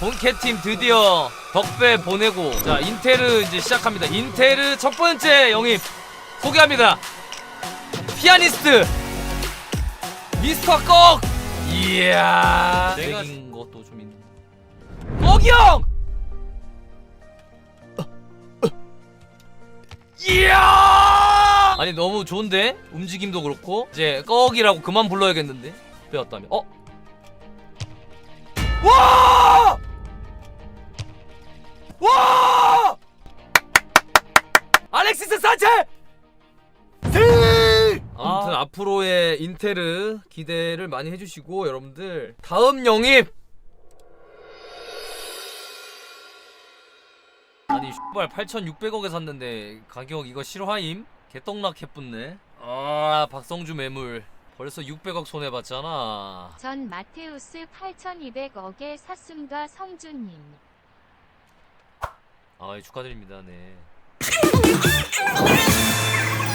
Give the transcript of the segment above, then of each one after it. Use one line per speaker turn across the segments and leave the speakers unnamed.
본캐팀 드디어 덕배 보내고 자 인테르 이제 시작합니다. 인테르 첫 번째 영입 소개합니다. 피아니스트 미스터 꺽! 이야. 내긴 것도 좀 있네. 꺽이 형! 이야! 아니 너무 좋은데? 움직임도 그렇고. 이제 꺽이라고 그만 불러야겠는데? 빼었다면. 어? 와! 와! 알렉시스 산체! 아무튼 앞으로의 인테르 기대를 많이 해주시고 여러분들 다음 영입 아니 슈발 8,600억에 샀는데 가격 이거 실화임? 개떡락 해뿐네 아 박성주 매물 벌써 600억 손해봤잖아
전 마테우스 8,200억에 샀음과 성주님.
아 예, 축하드립니다. 네.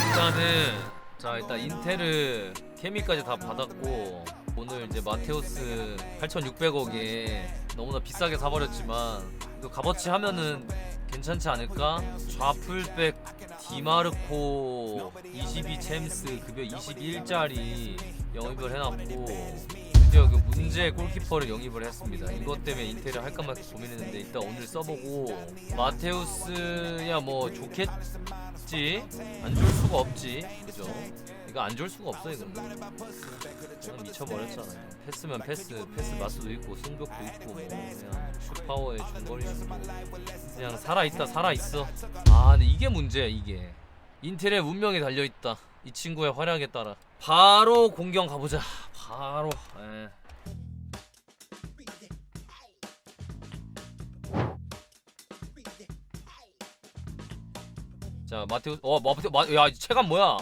일단은 자 일단 인테르 케미까지 다 받았고 오늘 이제 마테우스 8,600억에 너무나 비싸게 사버렸지만 이거 값어치 하면은 괜찮지 않을까? 좌풀백 디마르코 22 챔스 급여 21짜리 영입을 해놨고 드디어 그 문제 골키퍼를 영입을 했습니다. 이것 때문에 인테리어 할까 말까 고민했는데 일단 오늘 써보고 마테우스야 뭐 좋겠지 안 좋을 수가 없지 그죠? 이거 안 좋을 수가 없어 이거는 그냥 미쳐버렸잖아요. 패스면 패스 패스 마스도 있고 승벽도 있고 뭐 그냥 슈파워의 중거리 슈도 그냥 살아있다 살아있어. 아 근데 이게 문제야 이게 인텔의 운명이 달려있다. 이 친구의 활약에 따라 바로 공격 가보자. 바로. 예. 자 마테우 어 마테우 마야 체감 뭐야?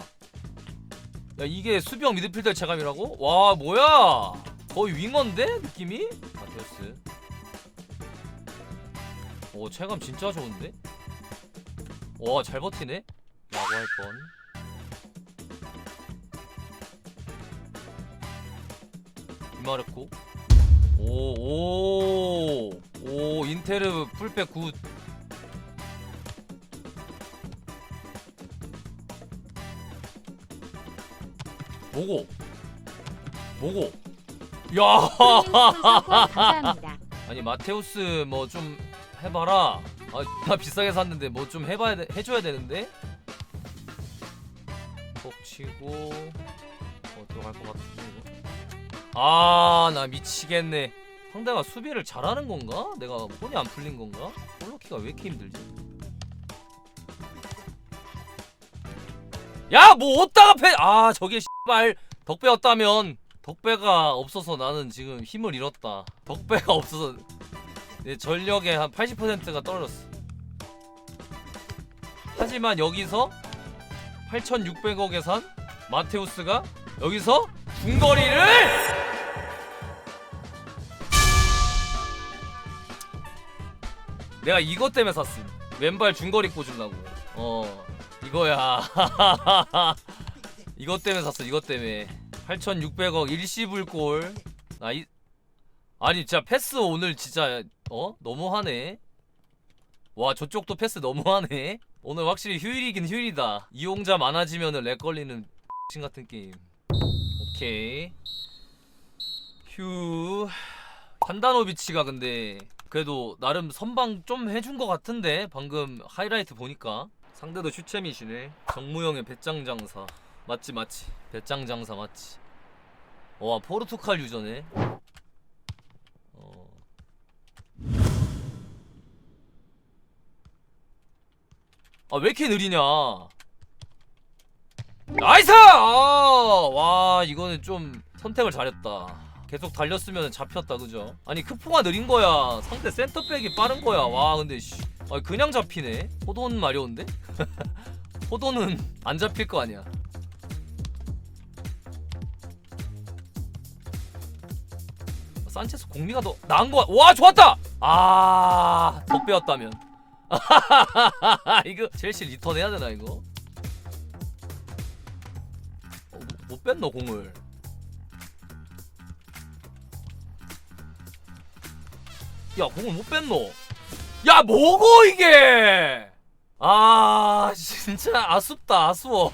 야 이게 수비형 미드필더의 체감이라고? 와 뭐야? 거의 윙어인데 느낌이? 마테우스. 오 체감 진짜 좋은데? 와 잘 버티네. 라고 할 뻔. 이마르코. 오오오 오, 인테르 풀백 굿. 뭐고 뭐고. 야. 아니 마테우스 뭐 좀 해봐라. 아 나 비싸게 샀는데 뭐 좀 해봐야 돼, 해줘야 되는데? 톡 치고 어 들어갈 것 같은데 이거 아나 미치겠네 상대가 수비를 잘하는 건가? 내가 혼이 안 풀린 건가? 볼로키가 왜 이렇게 힘들지? 야 뭐 어디다가 패! 아 저게 씨발 덕배였다면 덕배가 없어서 나는 지금 힘을 잃었다 덕배가 없어서 내 전력의 한 80%가 떨어졌어 하지만 여기서 8600억에 산 마테우스가 여기서 중거리를 내가 이것 때문에 샀음. 왼발 중거리 꽂으려고. 어 이거야. 이것 때문에 샀어 이것 때문에. 8600억 일시불골. 나 이 아니 진짜 패스 오늘 진짜 어? 너무하네. 와 저쪽도 패스 너무하네 오늘 확실히 휴일이긴 휴일이다. 이용자 많아지면은 렉 걸리는 X 같은 게임. 오케이. 휴. 판다노비치가 근데 그래도 나름 선방 좀 해준 것 같은데 방금 하이라이트 보니까. 상대도 슈챔이시네. 정무영의 배짱 장사. 맞지 맞지. 배짱 장사 맞지. 와 포르투갈 유저네 아 왜 이렇게 느리냐? 나이스! 아, 와 이거는 좀 선택을 잘했다. 계속 달렸으면 잡혔다 그죠? 아니 크포가 느린 거야. 상대 센터백이 빠른 거야. 와 근데 씨. 아, 그냥 잡히네. 호돈 마려운데? 호돈은 안 잡힐 거 아니야. 산체스 공리가 더 나은 거야 와 좋았다! 아 더 빼었다면 이거 첼시 리턴 해야 되나 이거? 어, 못- 못 뺐노 공을. 야 공을 못 뺐노. 야 뭐고 이게? 아 진짜 아쉽다 아쉬워.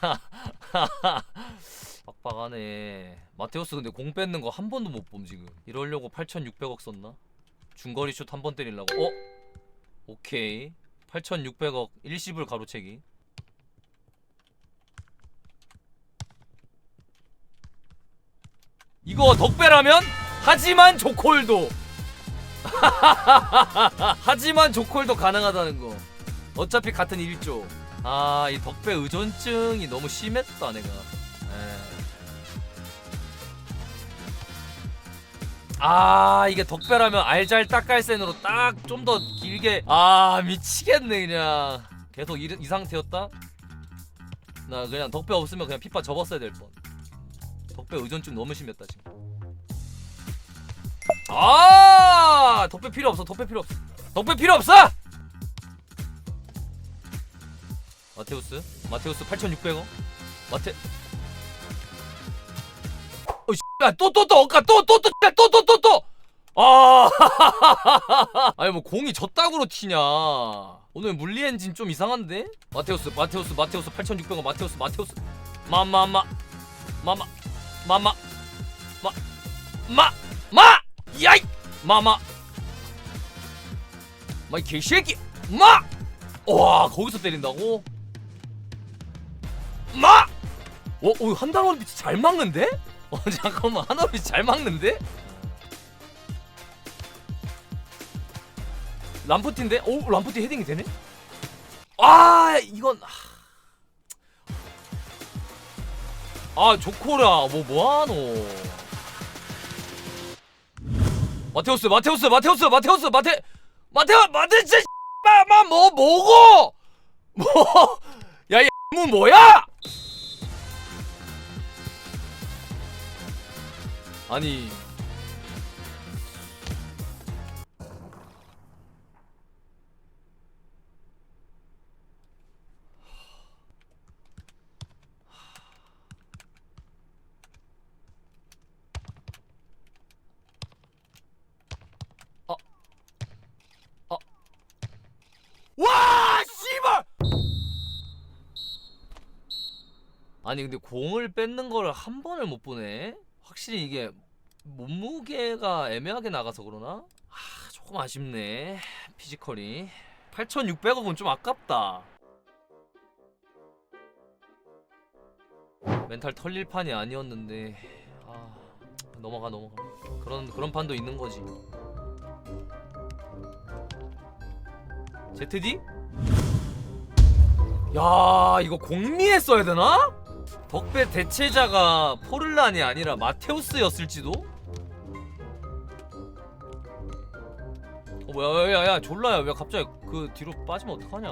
빡빡하네. 마테우스 근데 공 뺏는 거 한 번도 못 봄 지금. 이러려고 8600억 썼나? 중거리 슛 한 번 때리려고. 어? 오케이. 8600억 일시불 가로채기. 이거 덕배라면 하지만 조콜도. 하지만 조콜도 가능하다는 거. 어차피 같은 일조. 아 이 덕배 의존증이 너무 심했다 내가 아 이게 덕배라면 알잘 딱갈센으로 딱 좀 더 길게. 아 미치겠네 그냥. 계속 이, 이 상태였다? 나 그냥 덕배 없으면 그냥 피파 접었어야 될뻔. 덕배 의존증 너무 심했다 지금. 아 덕배 필요 없어 덕배 필요 없어. 덕배 필요 없어! 마테우스? 마테우스 8600원 마테 어 또 또또 엇가 또또 또 또 또 또 또 아 아니 뭐 공이 저따구로 튀냐 오늘 물리 엔진 좀 이상한데 마테우스 마테우스 마테우스 8600원 마테우스 마테우스 마마마 마마 마마 마 마 마! 야이! 마마! 마이 개새끼! 마! 와 거기서 때린다고? 마! 어? 어 한단원 빛이 잘 막는데? 어 잠깐만 빛이 잘 막는데? 람프티인데? 오 람프티 헤딩이 되네? 아 이건 아 조코라 뭐 뭐하노 마테우스 마테우스 마테우스 마테우스 마테 마테우 마테우스 마마 뭐 뭐고 뭐야이 문 뭐야 아니. 아니 근데 공을 뺏는 거를 한 번을 못 보네 확실히 이게 몸무게가 애매하게 나가서 그러나? 아 조금 아쉽네. 피지컬이. 8600억은 좀 아깝다. 멘탈 털릴 판이 아니었는데 아 넘어가 넘어가. 그런 그런 판도 있는 거지. ZD? 야 이거 공미에 써야 되나? 덕배 대체자가 포를란이 아니라 마테우스였을지도? 어 뭐야 야야야 졸라야 왜 갑자기 그 뒤로 빠지면 어떡하냐?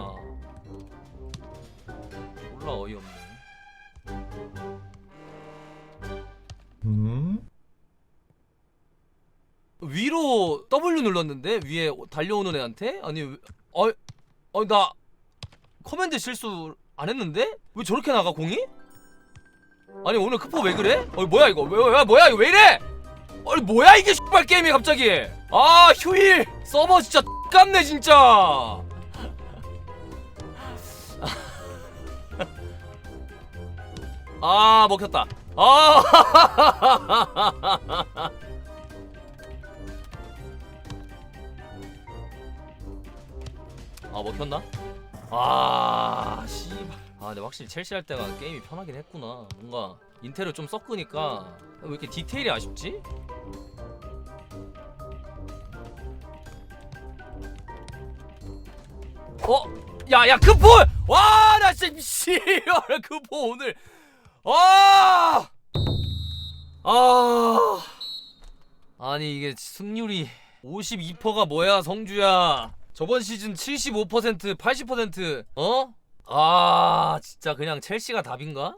졸라 어이없네. 위로 W 눌렀는데? 위에 달려오는 애한테? 아니 왜- 어, 어, 나 커맨드 실수 안 했는데? 왜 저렇게 나가 공이? 아니 오늘 크포 왜 그래? 어 뭐야 이거 왜, 왜 뭐야 이거 왜 이래? 아니 뭐야 이게 씨발 게임이 갑자기? 아 휴일 서버 진짜 깝네 진짜. 아 먹혔다. 아. 아 먹혔나? 아 씨발 아 근데 확실히 첼시 할 때가 게임이 편하긴 했구나 뭔가 인텔을 좀 섞으니까 왜 이렇게 디테일이 아쉽지? 어? 야야 크포! 와나 진짜 씨발 크포 오늘 아! 아 아니 이게 승률이 52%가 뭐야 성주야 저번 시즌 75% 80% 어? 아 진짜 그냥 첼시가 답인가?